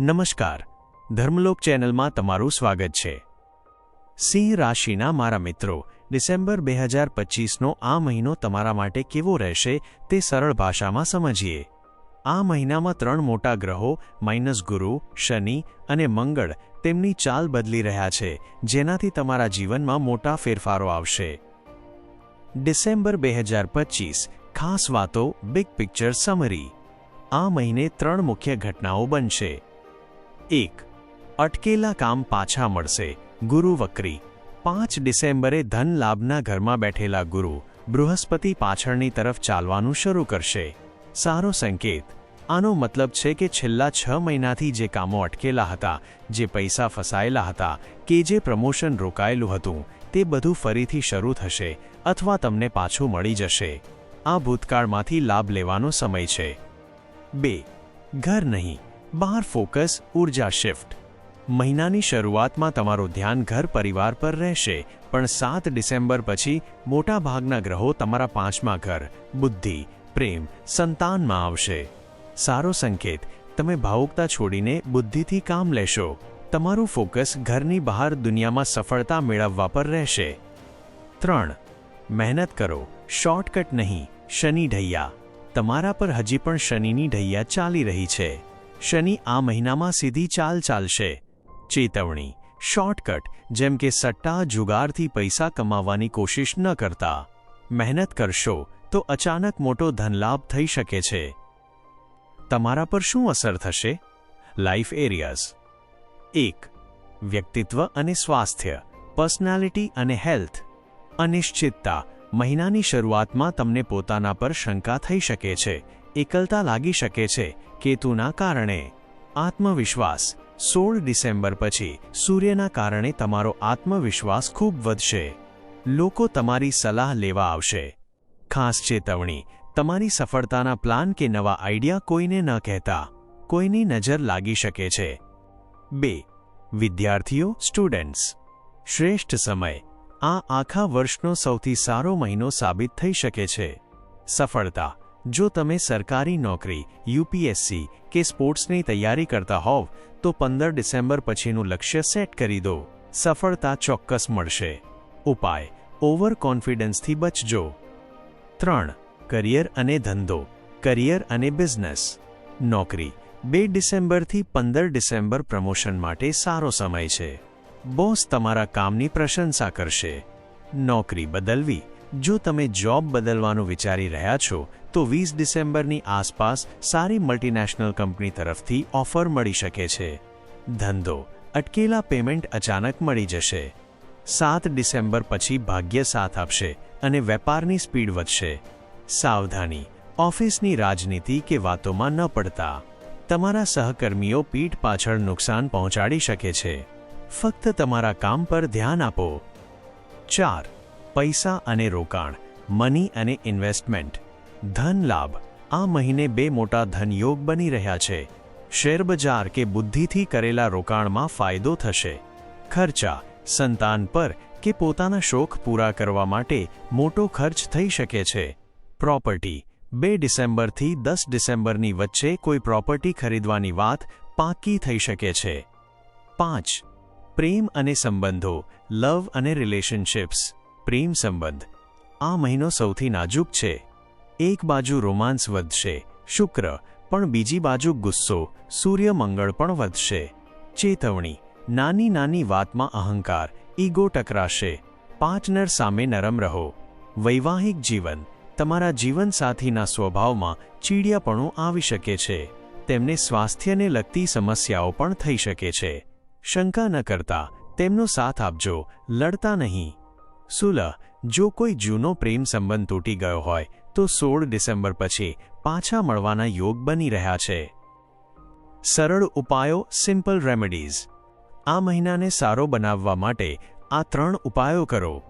નમસ્કાર. ધર્મલોક ચેનલમાં તમારું સ્વાગત છે. સિંહ રાશિના મારા મિત્રો, ડિસેમ્બર બે હજાર પચીસનો આ મહિનો તમારા માટે કેવો રહેશે તે સરળ ભાષામાં સમજીએ. આ મહિનામાં ત્રણ મોટા ગ્રહો, માઇનસ ગુરુ, શનિ અને મંગળ, તેમની ચાલ બદલી રહ્યા છે, જેનાથી તમારા જીવનમાં મોટા ફેરફારો આવશે. ડિસેમ્બર બે હજાર પચીસ, ખાસ વાતો બિગ પિક્ચર સમરી આ મહિને ત્રણ મુખ્ય ઘટનાઓ બનશે. એક. અટકેલા કામ પાછા મળશે. ગુરુ વક્રી. પાંચ ડિસેમ્બરે ધન લાભના ઘરમાં બેઠેલા ગુરુ બૃહસ્પતિ પાછળની તરફ ચાલવાનું શરૂ કરશે. સારો સંકેત. આનો મતલબ છે કે છેલ્લા છ મહિનાથી જે કામો અટકેલા હતા, જે પૈસા ફસાયેલા હતા, કે જે પ્રમોશન રોકાયેલું હતું, તે બધું ફરીથી શરૂ થશે અથવા તમને પાછું મળી જશે. આ ભૂતકાળમાંથી લાભ લેવાનો સમય છે. બે. ઘર નહીં. બહાર ફોકસ ઊર્જા શિફ્ટ. મહિનાની શરૂઆતમાં તમારું ધ્યાન ઘર પરિવાર પર રહેશે, પણ સાત ડિસેમ્બર પછી મોટાભાગના ગ્રહો તમારા પાંચમા ઘર, બુદ્ધિ, પ્રેમ, સંતાનમાં આવશે. સારો સંકેત, તમે ભાવુકતા છોડીને બુદ્ધિથી કામ લેશો. તમારું ફોકસ ઘરની બહાર દુનિયામાં સફળતા મેળવવા પર રહેશે. ત્રણ, મહેનત કરો, શોર્ટકટ નહીં, શનિ ઢૈયા. તમારા પર હજી પણ શનિની ઢૈયા ચાલી રહી છે. શનિ આ મહિનામાં સીધી ચાલ ચાલશે. ચેતવણી, શોર્ટકટ, જેમ કે સટ્ટા જુગારથી પૈસા કમાવાની કોશિશ ન કરતા. મહેનત કરશો, તો અચાનક મોટો ધનલાભ થઈ શકે છે. તમારા પર શું અસર થશે? લાઈફ એરિયાઝ એક, વ્યક્તિત્વ અને સ્વાસ્થ્ય, પર્સનાલિટી અને હેલ્થ. અનિશ્ચિતતા, મહિનાની શરૂઆતમાં તમને પોતાના પર શંકા થઈ શકે છે એકલતા લાગી શકે છે કેતુના કારણે. આત્મવિશ્વાસ. સોળ ડિસેમ્બર પછી સૂર્યના કારણે તમારો આત્મવિશ્વાસ ખૂબ વધશે. લોકો તમારી સલાહ લેવા આવશે. ખાસ ચેતવણી. તમારી સફળતાના પ્લાન કે નવા આઈડિયા કોઈને ન કહેતા. કોઈની નજર લાગી શકે છે. બે. વિદ્યાર્થીઓ, સ્ટુડન્ટ્સ. શ્રેષ્ઠ સમય. આ આખા વર્ષનો સૌથી સારો મહિનો સાબિત થઈ શકે છે. સફળતા. જો તમે સરકારી નોકરી, યુપીએસસી કે સ્પોર્ટ્સની તૈયારી કરતા હોવ, તો પંદર ડિસેમ્બર પછીનું લક્ષ્ય સેટ કરી દો. સફળતા ચોક્કસ મળશે. ઉપાય ઓવર કોન્ફિડન્સથી બચજો. ત્રણ, કરિયર અને ધંધો, કરિયર અને બિઝનેસ. નોકરી, બે ડિસેમ્બરથી પંદર ડિસેમ્બર પ્રમોશન માટે સારો સમય છે. બોસ તમારા કામની પ્રશંસા કરશે. નોકરી બદલવી, જો તમે જોબ બદલવાનું વિચારી રહ્યા છો તો વીસ ડિસેમ્બરની આસપાસ સારી મલ્ટીનેશનલ કંપની તરફથી ઓફર મળી શકે છે. ધંધો, અટકેલા પેમેન્ટ અચાનક મળી જશે. સાત ડિસેમ્બર પછી ભાગ્ય સાથ આપશે અને વેપારની સ્પીડ વધશે. સાવધાની, ઓફિસની રાજનીતિ કે વાતોમાં ન પડતા. તમારા સહકર્મીઓ પીઠ પાછળ નુકસાન પહોંચાડી શકે છે. ફક્ત તમારા કામ પર ધ્યાન આપો. ચાર, પૈસા અને રોકાણ, મની અને ઇન્વેસ્ટમેન્ટ. ધન લાભ. આ મહિને બે મોટા ધનયોગ બની રહ્યા છે. શેરબજાર કે બુદ્ધિથી કરેલા રોકાણમાં ફાયદો થશે. ખર્ચા. સંતાન પર કે પોતાના શોખ પૂરા કરવા માટે મોટો ખર્ચ થઈ શકે છે. પ્રોપર્ટી. બે ડિસેમ્બરથી દસ ડિસેમ્બરની વચ્ચે કોઈ પ્રોપર્ટી ખરીદવાની વાત પાકી થઈ શકે છે. પાંચ. પ્રેમ અને સંબંધો. લવ અને રિલેશનશિપ્સ. પ્રેમ સંબંધ. આ મહિનો સૌથી નાજુક છે. એક બાજુ રોમાન્સ વધશે, શુક્ર, પણ બીજી બાજુ ગુસ્સો, સૂર્ય મંગળ પણ વધશે. ચેતવણી, નાની નાની વાતમાં અહંકાર, ઈગો ટકરાશે. પાંચનર સામે નરમ રહો. વૈવાહિક જીવન, તમારા જીવનસાથીના સ્વભાવમાં ચીડિયાપણું આવી શકે છે. તેમને સ્વાસ્થ્યને લગતી સમસ્યાઓ પણ થઈ શકે છે. શંકા ન કરતા, તેમનો સાથ આપજો, લડતા નહીં. સુલહ, જો કોઈ જૂનો પ્રેમ સંબંધ તૂટી ગયો હોય તો સોળ ડિસેમ્બર પછી પાછા મળવાના યોગ બની રહ્યા છે. સરળ ઉપાયો સિમ્પલ રેમેડીઝ આ મહિનાને સારો બનાવવા માટે આ ત્રણ ઉપાયો કરો.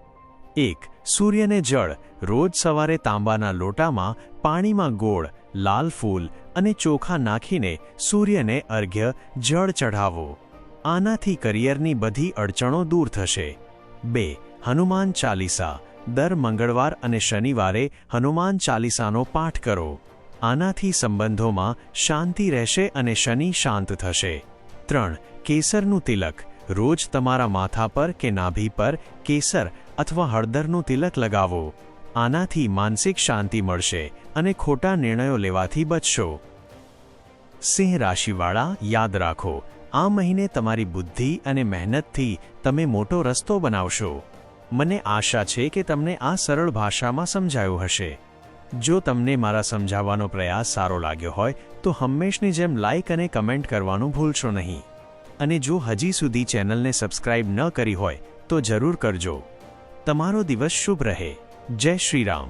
એક, સૂર્યને જળ, રોજ સવારે તાંબાના લોટામાં પાણીમાં ગોળ, લાલ ફૂલ અને ચોખા નાખીને સૂર્યને અર્ઘ્ય, જળ ચઢાવો. આનાથી કરિયરની બધી અડચણો દૂર થશે. બે, હનુમાન ચાલીસા. દર મંગળવાર અને શનિવારે હનુમાન ચાલીસાનો પાઠ કરો. આનાથી સંબંધોમાં શાંતિ રહેશે અને શનિ શાંત થશે. ત્રણ, કેસરનું તિલક. રોજ તમારા માથા પર કે નાભી પર કેસર અથવા હળદરનું તિલક લગાવો. આનાથી માનસિક શાંતિ મળશે અને ખોટા નિર્ણયો લેવાથી બચશો. સિંહ રાશિવાળા, યાદ રાખો, આ મહિને તમારી બુદ્ધિ અને મહેનતથી તમે મોટો રસ્તો બનાવશો. મને આશા છે કે તમને આ સરળ ભાષામાં સમજાયું હશે. જો તમને મારા સમજાવવાનો પ્રયાસ સારો લાગ્યો હોય, તો હંમેશની જેમ લાઇક અને કમેન્ટ કરવાનું ભૂલશો નહીં. અને જો હજી સુધી ચેનલને સબસ્ક્રાઇબ ન કરી હોય, તો જરૂર કરજો. તમારો દિવસ શુભ રહે. જય શ્રી રામ.